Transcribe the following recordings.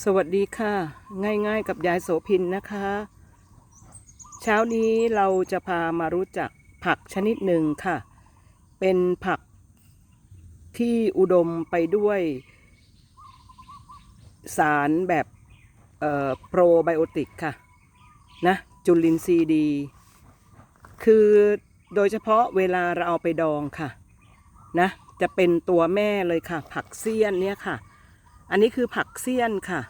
สวัสดีค่ะ ง่ายๆกับยายโสพินนะคะ เช้านี้เราจะพามารู้จักผักชนิดหนึ่งค่ะ เป็นผักที่อุดมไปด้วย สารแบบโปรไบโอติกค่ะนะจุลินทรีย์ดี คือโดยเฉพาะเวลาเราเอาไปดองค่ะนะจะเป็นตัวแม่เลยค่ะ ผักเสี้ยนเนี่ยค่ะ อันนี้คือผักเสี้ยนค่ะ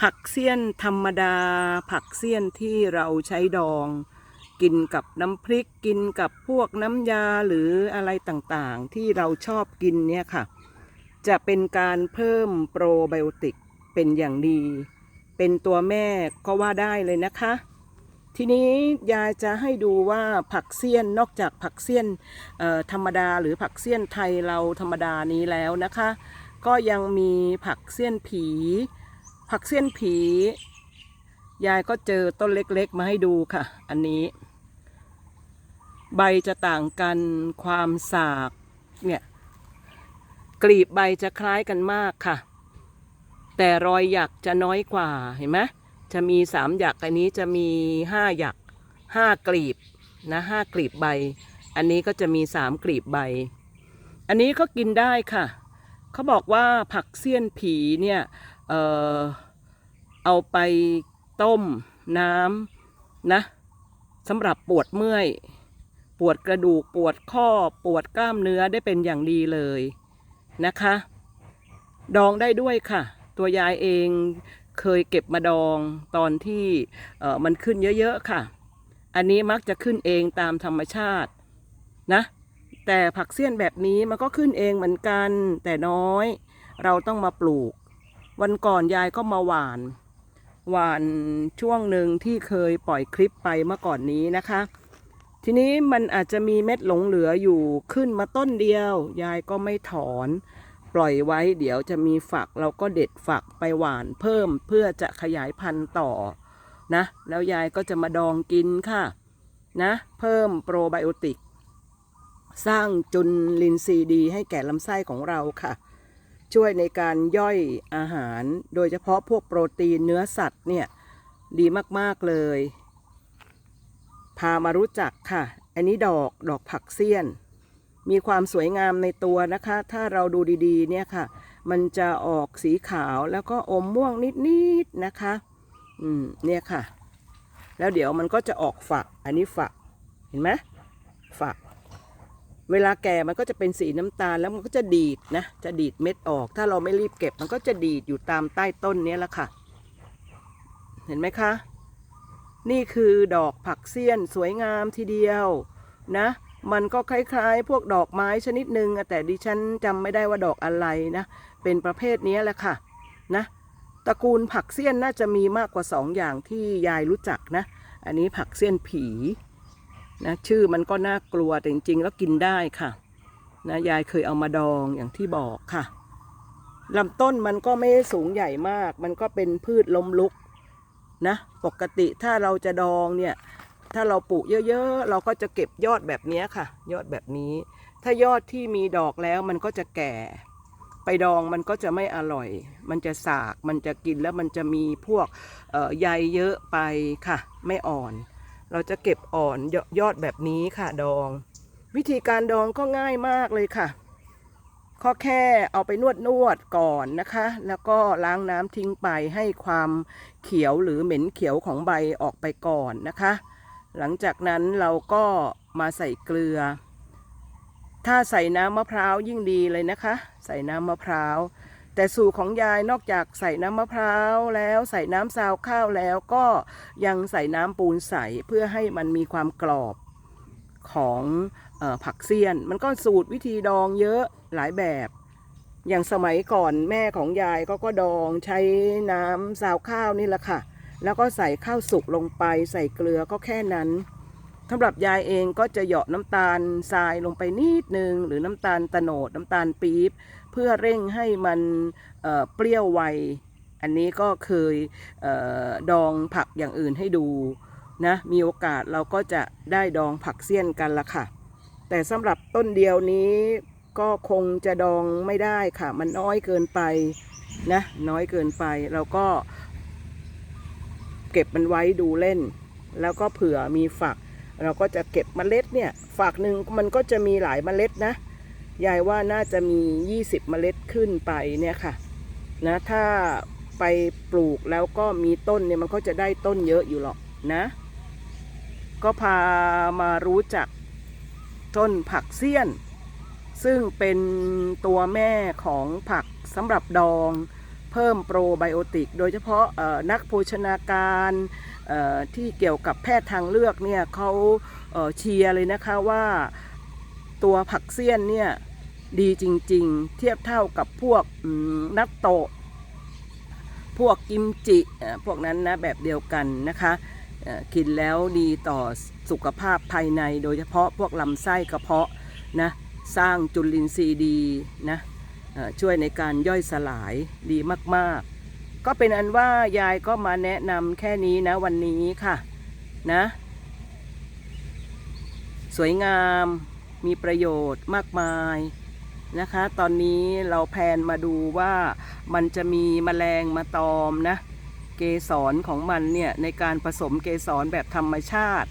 ผักเสี้ยนธรรมดา ผักเสี้ยนที่เราใช้ดอง กินกับน้ำพริกกินกับพวกน้ำยาหรืออะไรต่างๆ ที่เราชอบกินเนี่ยค่ะ จะเป็นการเพิ่มโปรไบโอติกเป็นอย่างดี เป็นตัวแม่ก็ว่าได้เลยนะคะ ทีนี้ยายจะให้ดูว่าผักเสี้ยนนอกจากผักเสี้ยนธรรมดาหรือผักเสี้ยนไทยเราธรรมดานี้แล้วนะคะ ก็ยังมีผักเสี้ยนผี ผักเสี้ยนผี ยายก็เจอต้นเล็กๆ มาให้ดูค่ะ อันนี้ ใบจะต่างกันความสาก เนี่ย กลีบใบจะคล้ายกันมากค่ะ แต่รอยหยักจะน้อยกว่าเห็นไหมจะมีสามหยักอันนี้จะมีห้าหยักห้ากลีบนะห้ากลีบใบ อันนี้ก็จะมีสามกลีบใบ อันนี้ก็กินได้ค่ะ เขาบอกว่าผักเสี้ยนผีเนี่ยเออเอาไปต้มน้ำนะสำหรับปวดเมื่อย ปวดกระดูกปวดข้อปวดกล้ามเนื้อได้เป็นอย่างดีเลยนะคะ ดองได้ด้วยค่ะ ตัวยายเองเคยเก็บมาดองตอนที่มันขึ้นเยอะๆค่ะ อันนี้มักจะขึ้นเองตามธรรมชาตินะ แต่ผักเสี้ยนแบบนี้มันก็ขึ้นเองเหมือนกันแต่น้อย เราต้องมาปลูก วันก่อนยายก็มาหวาน หวานช่วงหนึ่งที่เคยปล่อยคลิปไปเมื่อก่อนนี้นะคะ ทีนี้มันอาจจะมีเม็ดหลงเหลืออยู่ขึ้นมาต้นเดียว ยายก็ไม่ถอน ปล่อยไว้เดี๋ยวจะมีฝักเราก็เด็ดฝักไปหวานเพิ่มเพื่อจะขยายพันธุ์ต่อนะ แล้วยายก็จะมาดองกินค่ะ นะ เพิ่มโปรไบโอติก สร้างจุลินทรีย์ดีให้แก่ลำไส้ของเราค่ะ ช่วยในการย่อยอาหาร โดยเฉพาะพวกโปรตีนเนื้อสัตว์เนี่ยดีมากๆเลย พามารู้จักค่ะ อันนี้ดอกดอกผักเสี้ยน มีความสวยงามในตัวนะคะ ถ้าเราดูดีๆเนี่ยค่ะ มันจะออกสีขาวแล้วก็อมม่วงนิดๆนะคะ อืมเนี่ยค่ะ แล้วเดี๋ยวมันก็จะออกฝัก อันนี้ฝัก เห็นไหมฝัก เวลาแก่มันก็จะเป็นสีน้ำตาลแล้วมันก็จะดีดนะ จะดีดเม็ดออก ถ้าเราไม่รีบเก็บมันก็จะดีดอยู่ตามใต้ต้นนี้แหละค่ะ เห็นไหมคะ นี่คือดอกผักเสี้ยนสวยงามทีเดียวนะ มันก็คล้ายๆ พวกดอกไม้ชนิดหนึ่งแต่ดิฉันจำไม่ได้ว่าดอกอะไรนะ เป็นประเภทนี้แหละค่ะนะตระกูลผักเสี้ยนน่าจะมีมากกว่าสองอย่างที่ยายรู้จักนะ อันนี้ผักเสี้ยนผี นะชื่อมันก็น่ากลัวแต่จริงๆ แล้วกินได้ค่ะนะยายเคยเอามาดองอย่างที่บอกค่ะลำต้นมันก็ไม่สูงใหญ่มาก มันก็เป็นพืชล้มลุกนะปกติถ้าเราจะดองเนี่ยถ้าเราปลูกเยอะๆ เราก็จะเก็บยอดแบบนี้ค่ะ ยอดแบบนี้ ถ้ายอดที่มีดอกแล้วมันก็จะแก่ ไปดองมันก็จะไม่อร่อย มันจะสาก มันจะกินแล้วมันจะมีพวกใยเยอะไปค่ะ ไม่อ่อน เราจะเก็บอ่อนยยอดแบบนี้ค่ะดอง วิธีการดองก็ง่ายมากเลยค่ะก็แค่เอาไปนวดนวดก่อนนะคะ แล้วก็ล้างน้ำทิ้งไปให้ความเขียวหรือเหม็นเขียวของใบออกไปก่อนนะคะ หลังจากนั้นเราก็มาใส่เกลือ ถ้าใส่น้ำมะพร้าวยิ่งดีเลยนะคะ ใส่น้ำมะพร้าว แต่สูตรของยายนอกจากใส่น้ำมะพร้าวแล้วใส่น้ำซาวข้าวแล้วก็ยังใส่น้ำปูนใสเพื่อให้มันมีความกรอบของออผักเสี้ยน มันก็สูตรวิธีดองเยอะหลายแบบ อย่างสมัยก่อนแม่ของยายก็ก็ดองใช้น้ำซาวข้าวนี่แหละค่ะ แล้วก็ใส่ข้าวสุกลงไปใส่เกลือก็แค่นั้นสำหรับยายเองก็จะเหยาะน้ำตาลทรายลงไปนิดนึง หรือน้ำตาลตะโนดน้ำตาลปี๊บ เพื่อเร่งให้มันเเปรี้ยวไว อันนี้ก็เคยเออดองผักอย่างอื่นให้ดูนะมีโอกาสเราก็จะได้ดองผักเสี้ยนกันละค่ะ แต่สำหรับต้นเดียวนี้ก็คงจะดองไม่ได้ค่ะ มันน้อยเกินไปนะน้อยเกินไปเราก็เก็บมันไว้ดูเล่น แล้วก็เผื่อมีฝัก เราก็จะเก็บเมล็ดเนี่ย ฝักหนึ่งมันก็จะมีหลายเมล็ดนะ ยายว่าน่าจะมี 20 เมล็ดขึ้นไปเนี่ยค่ะนะถ้าไปปลูกแล้วก็มีต้นเนี่ยมันก็จะได้ต้นเยอะอยู่หรอกนะ ก็พามารู้จักต้นผักเสี้ยน ซึ่งเป็นตัวแม่ของผักสำหรับดองเพิ่มโปรไบโอติก โดยเฉพาะนักโภชนาการที่เกี่ยวกับแพทย์ทางเลือกเนี่ยเขาเชียร์เลยนะคะว่า ตัวผักเสี้ยนเนี่ยดีจริงๆ เทียบเท่ากับพวกนัตโตะ พวกกิมจิ พวกนั้นนะแบบเดียวกันนะคะกินแล้วดีต่อสุขภาพภายใน โดยเฉพาะพวกลำไส้กระเพาะนะสร้างจุลินทรีย์ดีนะช่วยในการย่อยสลายดีมากๆ ก็เป็นอันว่ายายก็มาแนะนำแค่นี้นะวันนี้ค่ะนะ สวยงาม มีประโยชน์มากมายนะคะ ตอนนี้เราแพนมาดูว่ามันจะมีแมลงมาตอมนะ เกสรของมันเนี่ย ในการผสมเกสรแบบธรรมชาติ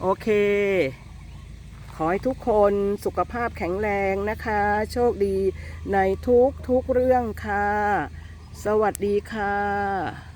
โอเค ขอให้ทุกคนสุขภาพแข็งแรงนะคะ โชคดีในทุกทุกเรื่องค่ะ สวัสดีค่ะ